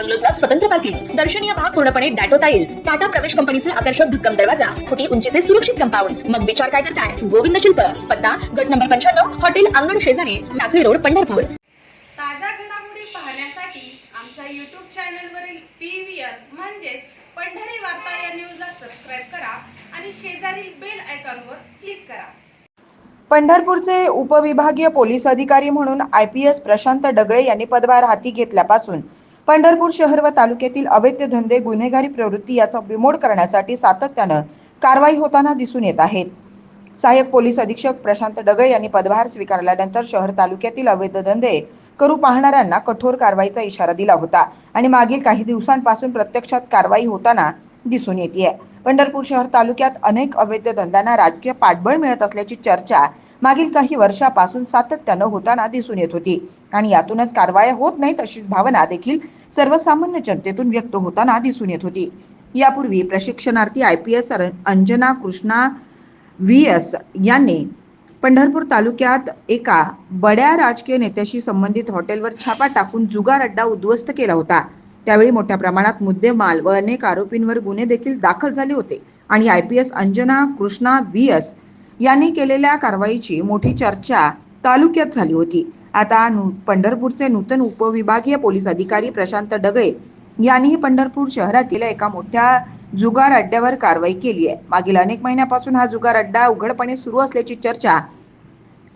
बंगलोजला स्वतंत्र पार्किंग दर्शनीय भाग पूर्णपणे डॅटो टाइल्स टाटा प्रवेश कंपनीचे आकर्षक भक्कम दरवाजा फुटी उंचीचे सुरक्षित कंपाऊंड. मग विचार काय करताय? गोविंद शिल्प पत्ता गट नंबर पंच्याण्णव हॉटेल अंगण शेजारी टाकळी रोड पंढरपूर. ताज्या घडामोडी पाहण्यासाठी आमच्या यूट्यूब चॅनलवरील पी व्ही आर म्हणजेच पंढरी वार्ता या न्यूजला सबस्क्राईब करा आणि शेजारील बेल आयकॉनवर क्लिक करा. पंढरपूरचे उपविभागीय पोलीस अधिकारी म्हणून I P S Prashant Dagale यांनी पदभार हाती घेतल्यापासून पंढरपूर शहर व तालुक्यातील अवैध धंदे गुन्हेगारी प्रवृत्ती याचा बिमोड करण्यासाठी सातत्यानं कारवाई होताना दिसून येत आहे. सहाय्यक पोलीस अधीक्षक प्रशांत डगळे यांनी पदभार स्वीकारल्यानंतर शहर तालुक्यातील अवैध धंदे करू पाहणाऱ्यांना कठोर कारवाईचा इशारा दिला होता आणि मागील काही दिवसांपासून प्रत्यक्षात कारवाई होताना दिसून येते पंढरपूर शहर तालुक्यात अनेक अवैध धंद्यांना राजकीय पाठबळ मिळत असल्याची चर्चा मागील काही वर्षापासून सातत्यानं होताना दिसून येत होती. आणि यातूनच कारवाया होत नाहीत अशी भावना देखील सर्वसामान्य जनतेतून व्यक्त होताना दिसून येत होती. यापूर्वी प्रशिक्षणार्थी I P S Anjana Krishna V S यांनी पंढरपूर तालुक्यात एका बड्या राजकीय नेत्याशी संबंधित हॉटेलवर छापा टाकून जुगार अड्डा उद्ध्वस्त केला होता. त्यावेळी मोठ्या प्रमाणात मुद्देमाल व अनेक आरोपींवर गुन्हे देखील दाखल झाले होते. आणि I P S Anjana Krishna V S यांनी केलेल्या कारवाईची मोठी चर्चा तालुक्यात झाली होती. आता पंढरपूरचे नूतन उपविभागीय पोलीस अधिकारी प्रशांत डगळे यांनीही पंढरपूर शहरातील एका मोठ्या जुगार अड्ड्यावर कारवाई केली आहे. मागील अनेक महिन्यापासून हा जुगार अड्डा उघडपणे सुरू असल्याची चर्चा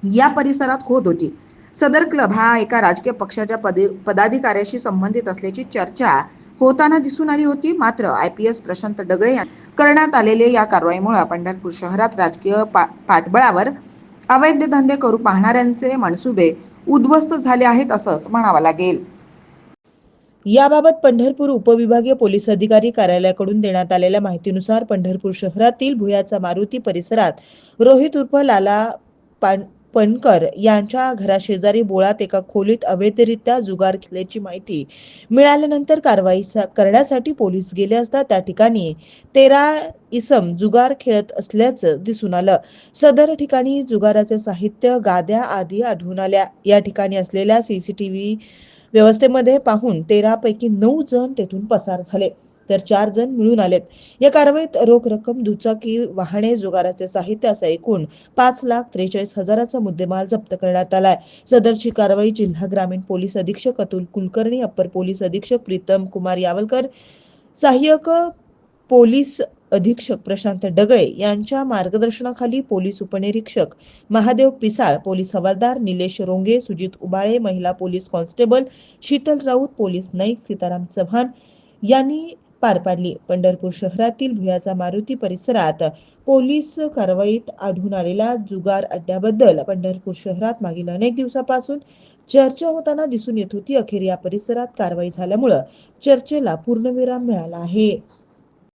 या परिसरात होत होती. सदर क्लब हा एका राजकीय पक्षाच्या पदे पदाधिकाऱ्याशी संबंधित असल्याची चर्चा होताना दिसून आली होती. मात्र I P S Prashant Dagale करण्यात आलेल्या या कारवाईमुळे पंढरपूर शहरात राजकीय पा पाठबळावर अवैध धंदे करू पाहणाऱ्यांचे मनसुबे उद्ध्वस्त झाले आहेत असंच म्हणावं लागेल. याबाबत पंढरपूर उपविभागीय पोलीस अधिकारी कार्यालयाकडून देण्यात आलेल्या माहितीनुसार पंढरपूर शहरातील भुयाचा मारुती परिसरात रोहित उर्फ लाला पान पणकर यांच्या घराशेजारी बोळात एका खोलीत अवैधरित्या जुगार घेतल्याची माहिती मिळाल्यानंतर कारवाई करण्यासाठी पोलीस गेले असता त्या ठिकाणी तेरा इसम जुगार खेळत असल्याचं दिसून आलं. सदर ठिकाणी जुगाराचे साहित्य गाद्या आदी आढळून आल्या. या ठिकाणी असलेल्या सीसीटीव्ही व्यवस्थेमध्ये पाहून तेरापैकी नऊ जण तेथून पसार झाले. तर चार जण मिळून आलेत. या कारवाईत रोख रक्कम दुचाकी वाहने जुगाराचे साहित्य असा एकूण पाच लाख त्रेचाळीस हजाराचा मुद्देमाल जप्त करण्यात आलाय. सदरची कारवाई जिल्हा ग्रामीण पोलीस अधीक्षक अतुल कुलकर्णी अप्पर पोलीस अधीक्षक प्रीतम कुमार यावलकर सहाय्यक पोलीस अधीक्षक प्रशांत डगळे यांच्या मार्गदर्शनाखाली पोलीस उपनिरीक्षक महादेव पिसाळ पोलीस हवालदार निलेश रोंगे सुजित उबाळे महिला police constable Sheetal Raut police naik Sitaram Chavan यांनी पार पाडली. पंढरपूर शहरातील भुयाचा मारुती परिसरात पोलीस कारवाईत आढळून आलेला जुगार अड्ड्याबद्दल पंढरपूर शहरात मागील अनेक दिवसापासून चर्चा होताना दिसून येत होती. अखेर या परिसरात कारवाई झाल्यामुळं चर्चेला पूर्णविराम मिळाला आहे.